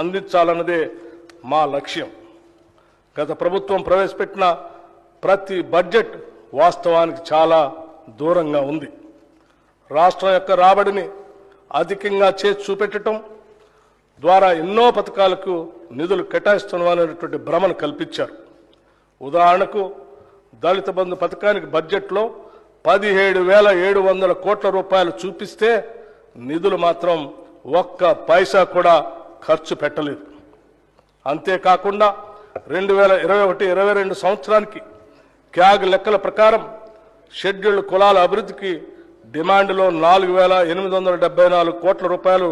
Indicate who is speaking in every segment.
Speaker 1: అందించాలన్నదే మా లక్ష్యం. గత ప్రభుత్వం ప్రవేశపెట్టిన ప్రతి బడ్జెట్ వాస్తవానికి చాలా దూరంగా ఉంది. రాష్ట్రం యొక్క రాబడిని అధికంగా చేసి చూపెట్టడం ద్వారా ఎన్నో పథకాలకు నిధులు కేటాయిస్తున్నామనేటువంటి భ్రమను కల్పించారు. ఉదాహరణకు దళిత బంధు పథకానికి బడ్జెట్లో పదిహేడు వేల ఏడు వందల కోట్ల రూపాయలు చూపిస్తే నిధులు మాత్రం ఒక్క పైసా కూడా ఖర్చు పెట్టలేదు. అంతేకాకుండా రెండు వేల ఇరవై ఒకటి ఇరవై రెండు సంవత్సరానికి క్యాగ్ లెక్కల ప్రకారం షెడ్యూల్డ్ కులాల అభివృద్ధికి డిమాండ్లో నాలుగు వేల ఎనిమిది వందల డెబ్బై నాలుగు కోట్ల రూపాయలు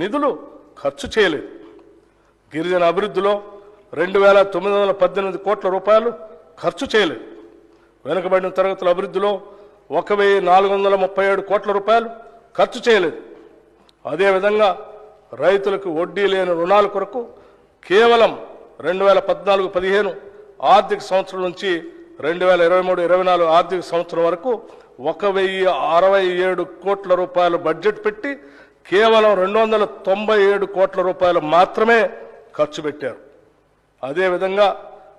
Speaker 1: నిధులు ఖర్చు చేయలేదు. గిరిజన అభివృద్ధిలో రెండు వేల తొమ్మిది వందల పద్దెనిమిది కోట్ల రూపాయలు ఖర్చు చేయలేదు. వెనుకబడిన తరగతుల అభివృద్ధిలో ఒక వెయ్యి నాలుగు వందల ముప్పై ఏడు కోట్ల రూపాయలు ఖర్చు చేయలేదు. అదేవిధంగా రైతులకు వడ్డీ లేని రుణాల కొరకు కేవలం రెండు వేల పద్నాలుగు పదిహేను ఆర్థిక సంవత్సరం నుంచి రెండు వేల ఇరవై మూడు ఇరవై నాలుగు ఆర్థిక సంవత్సరం వరకు ఒక వెయ్యి అరవై ఏడు కోట్ల రూపాయలు బడ్జెట్ పెట్టి కేవలం రెండు వందల తొంభై ఏడు కోట్ల రూపాయలు మాత్రమే ఖర్చు పెట్టారు. అదేవిధంగా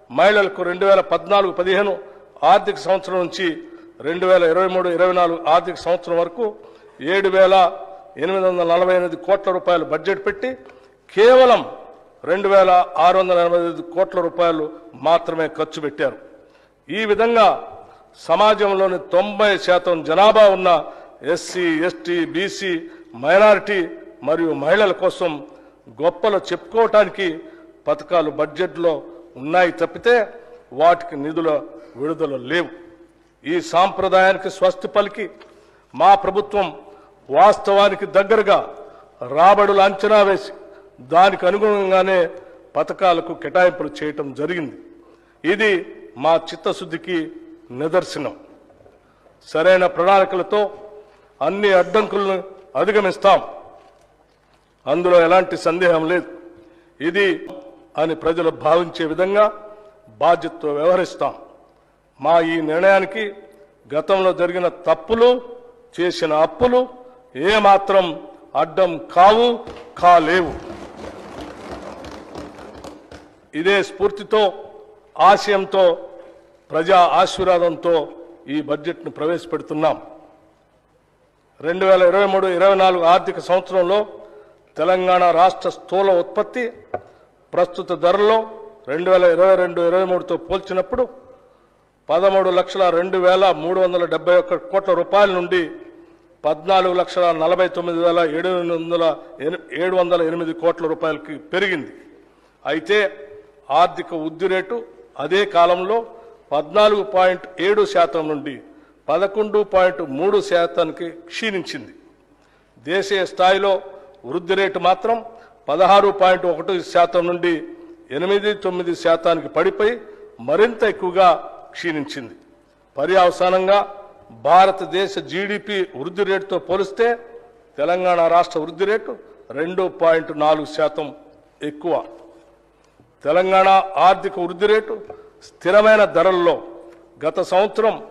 Speaker 1: మహిళలకు రెండు వేల పద్నాలుగు పదిహేను ఆర్థిక సంవత్సరం నుంచి రెండు వేల ఇరవై మూడు ఇరవై నాలుగు ఆర్థిక సంవత్సరం వరకు ఏడు వేల ఎనిమిది వందల నలభై ఎనిమిది కోట్ల రూపాయలు బడ్జెట్ పెట్టి కేవలం రెండు వేల ఆరు వందల ఎనభై ఐదు కోట్ల రూపాయలు మాత్రమే ఖర్చు పెట్టారు. ఈ విధంగా సమాజంలోని తొంభై శాతం జనాభా ఉన్న ఎస్సీ ఎస్టీ బీసీ మైనారిటీ మరియు మహిళల కోసం గొప్పలు చెప్పుకోవటానికి పథకాలు బడ్జెట్లో ఉన్నాయి తప్పితే వాటికి నిధుల విడుదల లేవు. ఈ సాంప్రదాయానికి స్వస్తి పలికి మా ప్రభుత్వం వాస్తవానికి దగ్గరగా రాబడులు అంచనా వేసి దానికి అనుగుణంగానే పథకాలకు కేటాయింపులు చేయటం జరిగింది. ఇది మా చిత్తశుద్ధికి నిదర్శనం. సరైన ప్రణాళికలతో అన్ని అడ్డంకులను అధిగమిస్తాం. అందులో ఎలాంటి సందేహం లేదు. ఇది అని ప్రజలు భావించే విధంగా బాధ్యతతో వ్యవహరిస్తాం. మా ఈ నిర్ణయానికి గతంలో జరిగిన తప్పులు చేసిన అప్పులు ఏమాత్రం అడ్డం కావు కాలేవు. ఇదే స్ఫూర్తితో ఆశయంతో ప్రజా ఆశీర్వాదంతో ఈ బడ్జెట్ను ప్రవేశపెడుతున్నాం. రెండు వేల ఇరవై మూడు ఇరవై నాలుగు ఆర్థిక సంవత్సరంలో తెలంగాణ రాష్ట్ర స్థూల ఉత్పత్తి ప్రస్తుత ధరలో రెండు వేల ఇరవై రెండు ఇరవై మూడుతో పోల్చినప్పుడు పదమూడు లక్షల రెండు వేల మూడు వందల డెబ్బై ఒక్క కోట్ల రూపాయల నుండి పద్నాలుగు లక్షల నలభై తొమ్మిది వేల ఏడు వందల ఏడు వందల ఎనిమిది కోట్ల రూపాయలకి పెరిగింది. అయితే ఆర్థిక వృద్ధి రేటు అదే కాలంలో పద్నాలుగు పాయింట్ ఏడు శాతం నుండి పదకొండు పాయింట్ మూడు శాతానికి క్షీణించింది. దేశీయ స్థాయిలో వృద్ధి రేటు మాత్రం పదహారు పాయింట్ ఒకటి శాతం నుండి ఎనిమిది తొమ్మిది శాతానికి పడిపోయి మరింత ఎక్కువగా క్షీణించింది. పర్యవసానంగా భారతదేశ జీడిపి వృద్ధి రేటుతో పోలిస్తే తెలంగాణ రాష్ట్ర వృద్ధి రేటు రెండు పాయింట్ నాలుగు శాతం ఎక్కువ. తెలంగాణ ఆర్థిక వృద్ధి రేటు స్థిరమైన ధరల్లో గత సంవత్సరం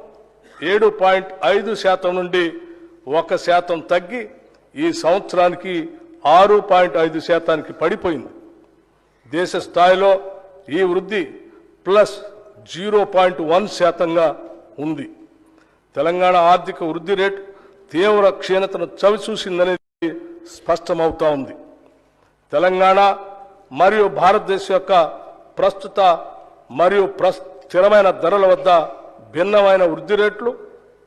Speaker 1: ఏడు పాయింట్ ఐదు శాతం నుండి ఒక శాతం తగ్గి ఈ సంవత్సరానికి ఆరు పాయింట్ ఐదు శాతానికి పడిపోయింది. దేశ స్థాయిలో ఈ వృద్ధి ప్లస్ జీరో పాయింట్ వన్ శాతంగా ఉంది. తెలంగాణ ఆర్థిక వృద్ధి రేటు తీవ్ర క్షీణతను చవిచూసిందనేది స్పష్టమవుతా ఉంది. తెలంగాణ మరియు భారతదేశం యొక్క ప్రస్తుత మరియు స్థిరమైన ధరల వద్ద భిన్నమైన వృద్ధి రేట్లు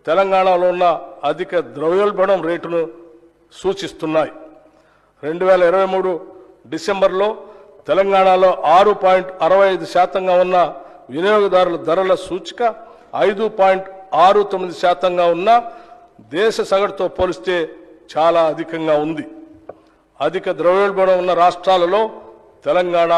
Speaker 1: తెలంగాణలో ఉన్న అధిక ద్రవ్యోల్బణం రేటును సూచిస్తున్నాయి. రెండు వేల ఇరవై మూడు డిసెంబర్లో తెలంగాణలో ఆరు పాయింట్ అరవై ఐదు శాతంగా ఉన్న వినియోగదారుల ధరల సూచిక ఐదు పాయింట్ ఆరు తొమ్మిది శాతంగా ఉన్న దేశ సగటుతో పోలిస్తే చాలా అధికంగా ఉంది. అధిక ద్రవ్యోల్బణం ఉన్న రాష్ట్రాలలో తెలంగాణ